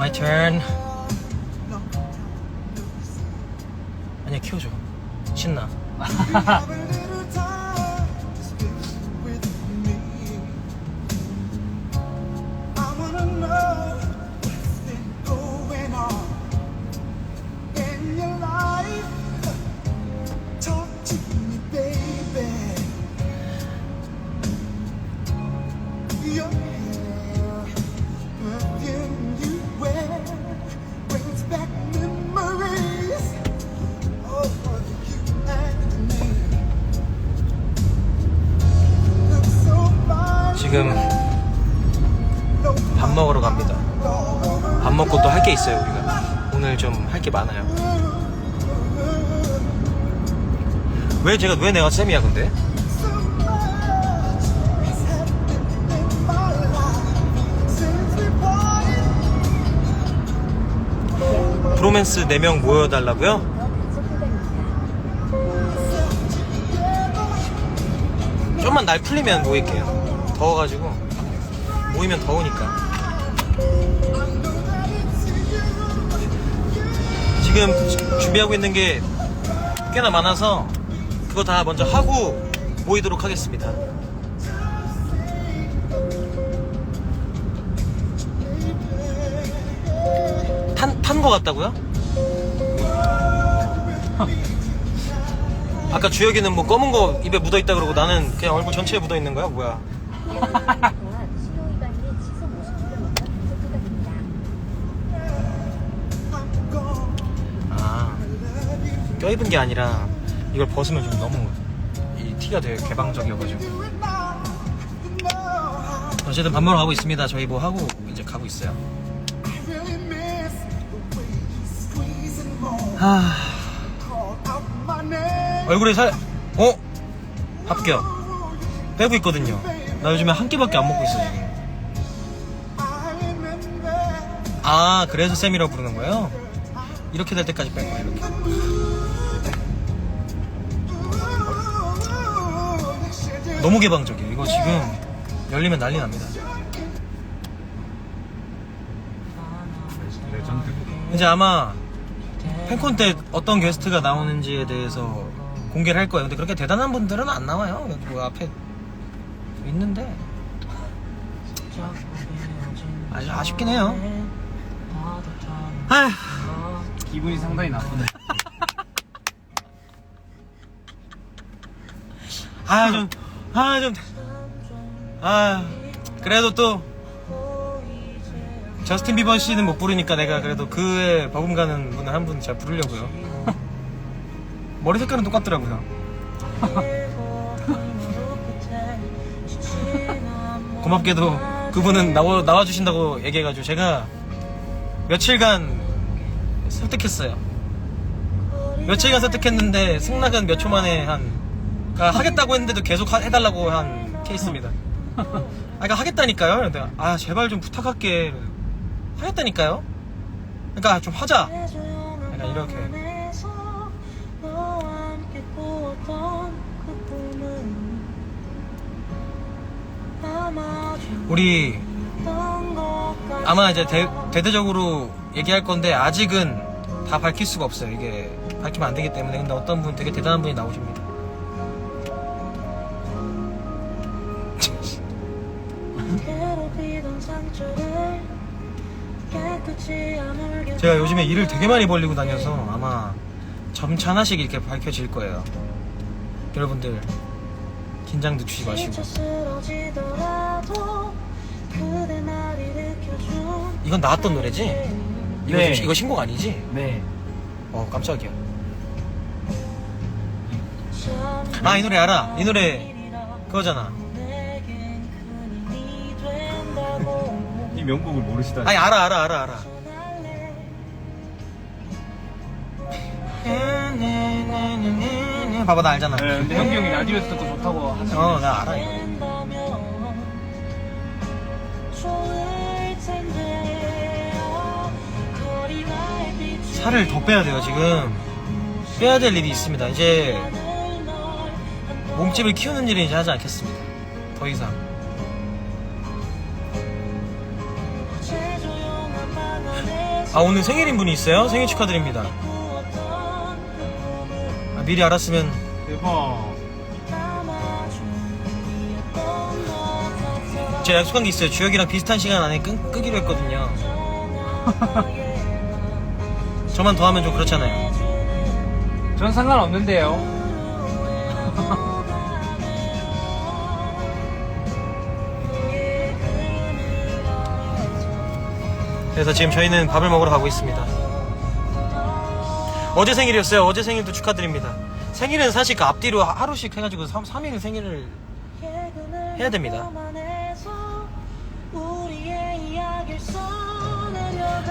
My turn. 아니야 키워줘. 신나. 게 있어요 우리가. 오늘 좀 할 게 많아요. 왜 제가 왜 내가 쌤이야 근데? 브로맨스 4명 모여달라고요? 좀만 날 풀리면 모일게요. 더워가지고 모이면 더우니까. 지금 주- 준비하고 있는 게 꽤나 많아서 그거 다 먼저 하고 모이도록 하겠습니다. 탄, 탄 거 같다고요? 아까 주혁이는 뭐 검은 거 입에 묻어 있다 그러고 나는 그냥 얼굴 전체에 묻어 있는 거야 뭐야? 껴입은 게 아니라 이걸 벗으면 좀 너무 이 티가 되게 개방적이어가지고. 어쨌든 밥 먹으러 가고 있습니다. 저희 뭐 하고 이제 가고 있어요. 하. 얼굴에 살 어? 합격 빼고 있거든요. 나 요즘에 한 끼밖에 안 먹고 있어 지금 아 그래서 쌤이라고 부르는 거예요? 이렇게 될 때까지 뺄 거야 이렇게 너무 개방적이에요. 이거 지금 열리면 난리 납니다. 이제 아마 팬콘 때 어떤 게스트가 나오는지에 대해서 공개를 할 거예요. 근데 그렇게 대단한 분들은 안 나와요. 그 앞에 있는데. 아주 아쉽긴 해요. 아휴. 기분이 상당히 나쁘네. 아, 좀, 아, 좀, 아, 그래도 또, 저스틴 비버 씨는 못 부르니까 내가 그래도 그에 버금가는 분을 한 분 잘 부르려고요. 머리 색깔은 똑같더라고요. 고맙게도 그분은 나와, 나와주신다고 얘기해가지고 제가 며칠간 설득했어요. 며칠간 설득했는데 승낙은 몇 초 만에 한 그러니까 하겠다고 했는데도 계속 하- 해달라고 한 케이스입니다. 아, 그러니까 하겠다니까요. 근데 아 제발 좀 부탁할게. 하겠다니까요. 그러니까 좀 하자. 약간 이렇게. 우리 아마 이제 대, 대대적으로 얘기할 건데 아직은 다 밝힐 수가 없어요. 이게 밝히면 안 되기 때문에 근데 어떤 분 되게 대단한 분이 나오십니다. 제가 요즘에 일을 되게 많이 벌리고 다녀서 아마 점차 하나씩 이렇게 밝혀질 거예요. 여러분들 긴장 늦추지 마시고 이건 나왔던 노래지? 이거, 네. 이거 신곡 아니지? 네. 어 깜짝이야. 아 이 노래 알아. 이 노래 그거잖아. 이 명곡을 모르시다니. 아니 알아 알아 알아 알아. 봐봐 나 알잖아. 네, 근데 형기 형이 라디오에서 듣고 좋다고 하시는 어 나 알아 이거. 살을 더 빼야 돼요 지금. 빼야 될 일이 있습니다. 이제 몸집을 키우는 일은 이제 하지 않겠습니다. 더 이상. 아 오늘 생일인 분이 있어요? 생일 축하드립니다. 아, 미리 알았으면 대박. 제가 약속한 게 있어요. 주혁이랑 비슷한 시간 안에 끄, 끄기로 했거든요. 저만 더 하면 좀 그렇잖아요. 전 상관없는데요. 그래서 지금 저희는 밥을 먹으러 가고 있습니다. 어제 생일이었어요. 어제 생일도 축하드립니다. 생일은 사실 그 앞뒤로 하- 하루씩 해가지고 3, 3일 생일을 해야 됩니다.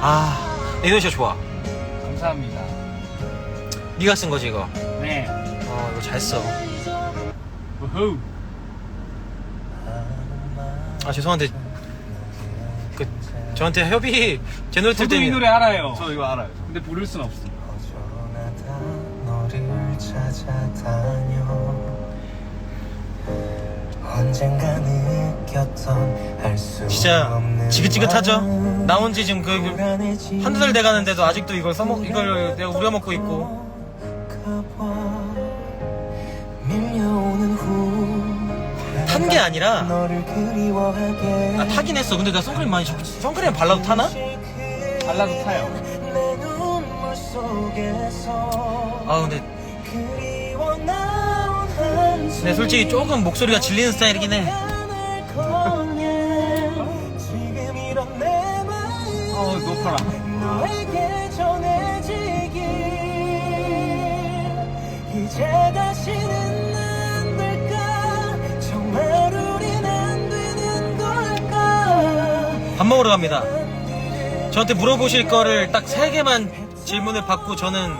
아, 이 노래 진짜 좋아. 감사합니다. 네가 쓴 거지 이거. 네. 어, 이거 잘 써. 우후. 아 죄송한데 그 저한테 협의 제 노래 틀 저도 이 노래 알아요. 저 이거 알아요. 근데 부를 순 없어. 허전하다 너를 찾아다녀 언젠가 느꼈던 알수 진짜 없는 지긋지긋하죠? 나온 지 지금 그 한두 달 돼가는데도 아직도 이걸 써먹 이걸 내가 우려먹고 있고 탄 게 아니라 아, 타긴 했어. 근데 나 선크림 많이 적- 선크림 발라도 타나? 발라도 타요. 아 근데 근데 솔직히 조금 목소리가 질리는 스타일이긴 해. 지금 이런 내 마음 어, 높아라. 너에게 전해지길 이제 밥 먹으러 갑니다. 저한테 물어보실 거를 딱 세 개만 질문을 받고 저는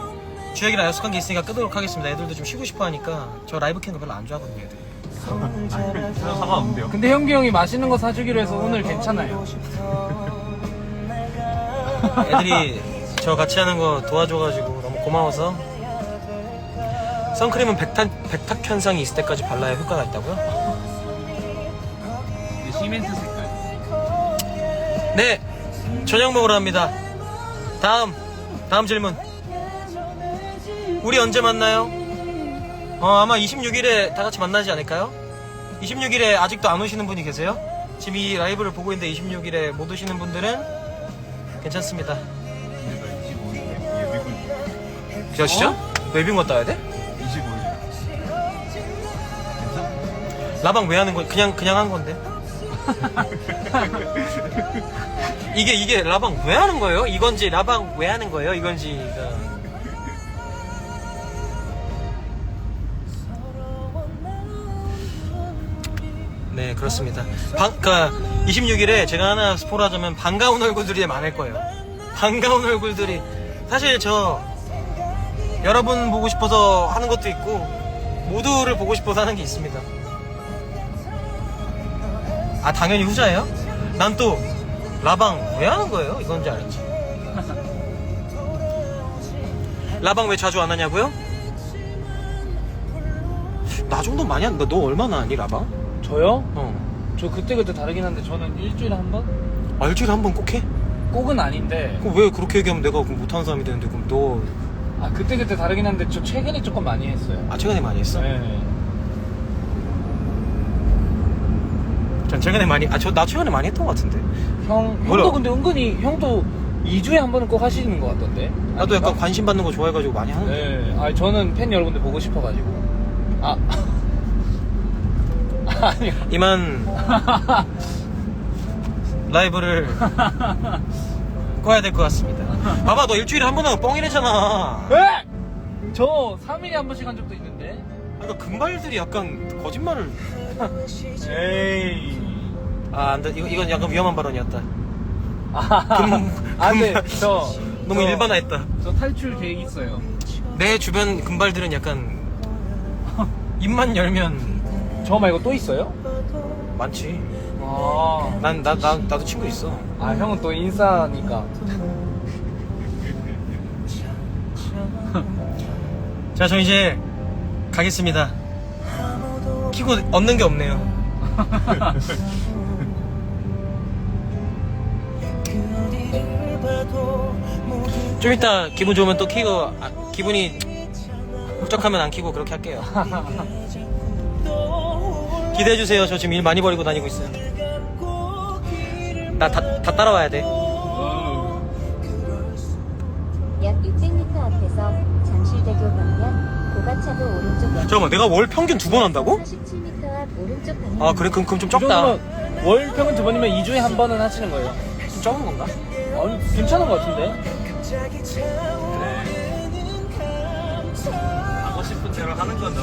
주혁이랑 약속한 게 있으니까 끄도록 하겠습니다. 애들도 좀 쉬고 싶어 하니까 저 라이브 캔거 별로 안 좋아하거든요. 애들. 손을 잡아서 상관없는데요. 근데 형기 형이 맛있는 거 사주기로 해서 오늘 괜찮아요. 애들이 저 같이 하는 거 도와줘가지고 너무 고마워서 선크림은 백탁, 백탁 현상이 있을 때까지 발라야 효과가 있다고요? 시멘트 색깔. 네 저녁 먹으러 갑니다 다음 다음 질문 우리 언제 만나요? 어 아마 26일에 다 같이 만나지 않을까요? 26일에 아직도 안 오시는 분이 계세요? 지금 이 라이브를 보고 있는데 26일에 못 오시는 분들은 괜찮습니다 그러시죠? 웨빙 갔다 와야 돼? 25일. 라방 왜 하는 거야? 그냥 그냥 한 건데. 이게 이게 라방 왜 하는 거예요? 이건지 라방 왜 하는 거예요? 이건지가 네 그렇습니다. 방, 그러니까 26일에 제가 하나 스포하자면 반가운 얼굴들이 많을 거예요. 반가운 얼굴들이 사실 저 여러분 보고 싶어서 하는 것도 있고 모두를 보고 싶어서 하는 게 있습니다. 아 당연히 후자예요? 난 또 라방 왜 하는 거예요? 이건지 알았지. 라방 왜 자주 안 하냐고요? 나 정도 많이 한다. 너 얼마나 하니 라방? 저요? 어. 저 그때그때 다르긴 한데 저는 일주일에 한 번? 아, 일주일에 한 번 꼭 해? 꼭은 아닌데 그럼 왜 그렇게 얘기하면 내가 그럼 못하는 사람이 되는데 그럼 너 아 그때그때 다르긴 한데 저 최근에 조금 많이 했어요 아, 최근에 많이 했어? 네. 전 최근에 많이 아 저 나 최근에 많이 했던 것 같은데. 형, 형도 뭐라? 근데 은근히 형도 2주에 한 번은 꼭 하시는 것 같던데 나도 약간 아닌가? 관심 받는 거 좋아해가지고 많이 하는데. 네, 아 저는 팬 여러분들 보고 싶어가지고 아 아니요 이만 라이브를 꺼야 될 것 같습니다. 봐봐, 너 일주일에 한번 하면 뻥이래잖아. 에? 저 3일에 한 번씩 한 적도 있는데 그러니까 금발들이 약간 거짓말을. 에이 아, 안 돼. 이거, 이건 약간 위험한 발언이었다. 아, 금- 아 근데 금- 저 너무 저- 일반화했다. 저 탈출 계획 있어요 내 주변 금발들은 약간 입만 열면 저 말고 또 있어요? 많지. 아, 난, 나, 나, 나도 친구 있어. 아 형은 또 인싸니까 자, 저 이제 가겠습니다. 키고 얻는 게 없네요. 좀 이따 기분 좋으면 또 키고 아, 기분이 훌쩍하면 안 키고 그렇게 할게요. 기대해 주세요. 저 지금 일 많이 버리고 다니고 있어요. 나 다 다 따라와야 돼. 잠깐만 내가 월 평균 두 번 한다고? 47m 앞 오른쪽 방면 아 그래 그럼 그럼 좀이 적다. 정도면 월 평균 두 번이면 2주에 한 번은 하시는 거예요. 좀 적은 건가? 아니, 괜찮은 것 같은데? 감정 하고 싶은 대로 하는 거죠.